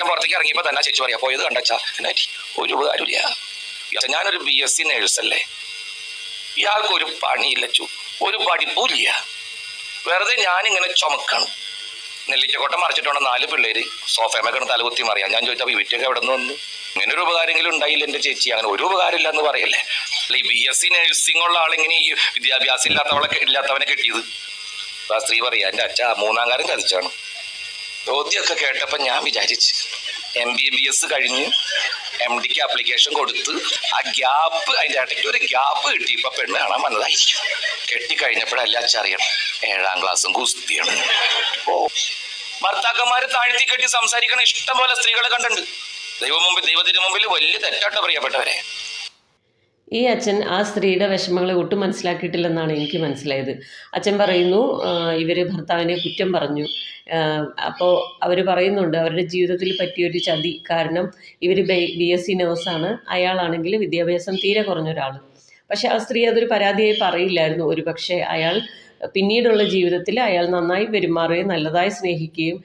ഞാൻ പുറത്തേക്ക് ഇറങ്ങിയപ്പോൾ തന്നെ ചേച്ചി പറയാ പോയത് കണ്ടച്ചാ? ഒരു ഉപകാരമില്ല. ഞാനൊരു ബി എസ് സി നേഴ്സല്ലേ ഇയാൾക്ക് ഒരു പണിയില്ല ചു ഒരു പഠിപ്പുമില്ല. വെറുതെ ഞാനിങ്ങനെ ചുമക്കണം. നെല്ലിക്കക്കോട്ട മറിച്ചിട്ടുണ്ട് നാല് പിള്ളേര് സോഫയമൊക്കെ തലകുത്തി മറിയാം. ഞാൻ ചോദിച്ചാൽ വിറ്റൊക്കെ എവിടെ നിന്ന് വന്നു? ഇങ്ങനെ ഒരു ഉപകാരമെങ്കിലും ഉണ്ടായില്ല എന്റെ ചേച്ചി. അങ്ങനെ ഒരു ഉപകാരമില്ല എന്ന് പറയല്ലേ? അല്ല ഈ ബി എസ് സി നഴ്സിംഗ് ഉള്ള ആളിങ്ങനെ ഈ വിദ്യാഭ്യാസം ഇല്ലാത്തവളെ ഇല്ലാത്തവനെ കിട്ടിയത്. സ്ത്രീ പറയാ എന്റെ അച്ഛ മൂന്നാം കാലം ചതിച്ചാണ്. ചോദ്യമൊക്കെ കേട്ടപ്പോൾ ഞാൻ വിചാരിച്ചു എം ബി ബി എസ് കഴിഞ്ഞ് എം ഡിക്ക് ആപ്ലിക്കേഷൻ കൊടുത്ത് ആ ഗ്യാപ്പ് അതിന്റെ ഇടയ്ക്ക് ഒരു ഗ്യാപ്പ് കിട്ടി. ഇപ്പം പെണ്ണ് കാണാൻ വന്നതായിരിക്കും. കെട്ടിക്കഴിഞ്ഞപ്പോഴെല്ലാം അച്ഛറിയണം ഏഴാം ക്ലാസ്സും കുസ്തിയാണ് ഓ ഭർത്താക്കന്മാരെ താഴ്ത്തി കെട്ടി സംസാരിക്കണ ഇഷ്ടം പോലെ സ്ത്രീകളെ കണ്ടിട്ടുണ്ട്. ദൈവം മുമ്പിൽ ദൈവത്തിന് മുമ്പിൽ വലിയ തെറ്റാട്ടോ പ്രിയപ്പെട്ടവരെ. ഈ അച്ഛൻ ആ സ്ത്രീയുടെ വിഷമങ്ങളെ ഒട്ടും മനസ്സിലാക്കിയിട്ടില്ലെന്നാണ് എനിക്ക് മനസ്സിലായത്. അച്ഛൻ പറയുന്നു ഇവർ ഭർത്താവിനെ കുറ്റം പറഞ്ഞു. അപ്പോൾ അവർ പറയുന്നുണ്ട് അവരുടെ ജീവിതത്തിൽ പറ്റിയൊരു ചതി കാരണം ഇവർ ബി എസ് സി നേഴ്സാണ് അയാളാണെങ്കിൽ വിദ്യാഭ്യാസം തീരെ കുറഞ്ഞ ഒരാൾ പക്ഷെ ആ സ്ത്രീ അതൊരു പരാതിയായി പറയില്ലായിരുന്നു. ഒരു പക്ഷേ അയാൾ പിന്നീടുള്ള ജീവിതത്തിൽ അയാൾ നന്നായി പെരുമാറുകയും നല്ലതായി സ്നേഹിക്കുകയും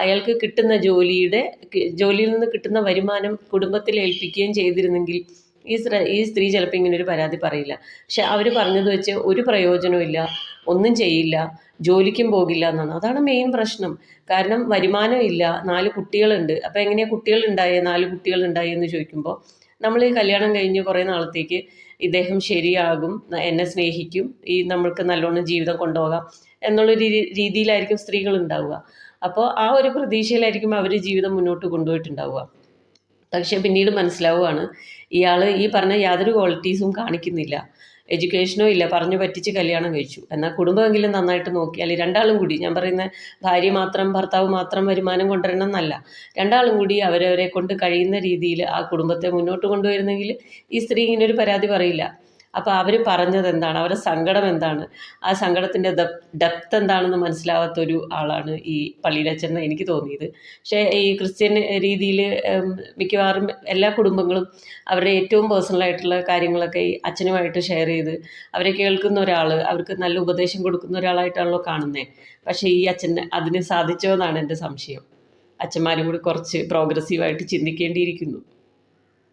അയാൾക്ക് കിട്ടുന്ന ജോലിയുടെ ജോലിയിൽ നിന്ന് കിട്ടുന്ന വരുമാനം കുടുംബത്തിൽ ഏൽപ്പിക്കുകയും ചെയ്തിരുന്നെങ്കിൽ ഈ ഈ സ്ത്രീ ചിലപ്പോൾ ഇങ്ങനെ ഒരു പരാതി പറയില്ല. പക്ഷെ അവർ പറഞ്ഞത് വെച്ച് ഒരു പ്രയോജനമില്ല ഒന്നും ചെയ്യില്ല ജോലിക്കും പോകില്ല എന്നാണ്. അതാണ് മെയിൻ പ്രശ്നം. കാരണം വരുമാനം ഇല്ല നാല് കുട്ടികളുണ്ട്. അപ്പോൾ എങ്ങനെയാണ് കുട്ടികൾ ഉണ്ടായേ നാല് കുട്ടികൾ ഉണ്ടായേ എന്ന് ചോദിക്കുമ്പോൾ നമ്മൾ ഈ കല്യാണം കഴിഞ്ഞ് കുറേ നാളത്തേക്ക് ഇദ്ദേഹം ശരിയാകും എന്നെ സ്നേഹിക്കും ഈ നമ്മൾക്ക് നല്ലോണം ജീവിതം കൊണ്ടുപോകാം എന്നുള്ള രീതി- രീതിയിലായിരിക്കും സ്ത്രീകൾ ഉണ്ടാവുക. അപ്പോൾ ആ ഒരു പ്രതീക്ഷയിലായിരിക്കും അവർ ജീവിതം മുന്നോട്ട് കൊണ്ടുപോയിട്ടുണ്ടാവുക. പക്ഷേ പിന്നീട് മനസ്സിലാവുകയാണ് ഇയാൾ ഈ പറഞ്ഞ യാതൊരു ക്വാളിറ്റീസും കാണിക്കുന്നില്ല. എഡ്യൂക്കേഷനോ ഇല്ല പറഞ്ഞു പറ്റിച്ച് കല്യാണം കഴിച്ചു. എന്നാൽ കുടുംബമെങ്കിലും നന്നായിട്ട് നോക്കിയാൽ രണ്ടാളും കൂടി ഞാൻ പറയുന്ന ഭാര്യ മാത്രം ഭർത്താവ് മാത്രം വരുമാനം കൊണ്ടുവരണം എന്നല്ല. രണ്ടാളും കൂടി അവരവരെ കൊണ്ട് കഴിയുന്ന രീതിയിൽ ആ കുടുംബത്തെ മുന്നോട്ട് കൊണ്ടുവരുന്നെങ്കിൽ ഈ സ്ത്രീ ഇങ്ങനെ ഒരു പരാതി പറയില്ല. അപ്പോൾ അവർ പറഞ്ഞത് എന്താണ്? അവരുടെ സങ്കടം എന്താണ്? ആ സങ്കടത്തിന്റെ ഡെപ്ത് എന്താണെന്ന് മനസ്സിലാവാത്തൊരു ആളാണ് ഈ പള്ളിയിലച്ഛൻ എന്ന് എനിക്ക് തോന്നിയത്. പക്ഷേ ഈ ക്രിസ്ത്യൻ രീതിയിൽ മിക്കവാറും എല്ലാ കുടുംബങ്ങളും അവരുടെ ഏറ്റവും പേഴ്സണലായിട്ടുള്ള കാര്യങ്ങളൊക്കെ ഈ അച്ഛനുമായിട്ട് ഷെയർ ചെയ്ത് അവരെ കേൾക്കുന്ന ഒരാൾ അവർക്ക് നല്ല ഉപദേശം കൊടുക്കുന്ന ഒരാളായിട്ടാണല്ലോ കാണുന്നത് പക്ഷേ ഈ അച്ഛന് അതിന് സാധിച്ചോ എന്നാണ് എന്റെ സംശയം. അച്ഛന്മാരും കൂടി കുറച്ച് പ്രോഗ്രസീവായിട്ട് ചിന്തിക്കേണ്ടിയിരിക്കുന്നു.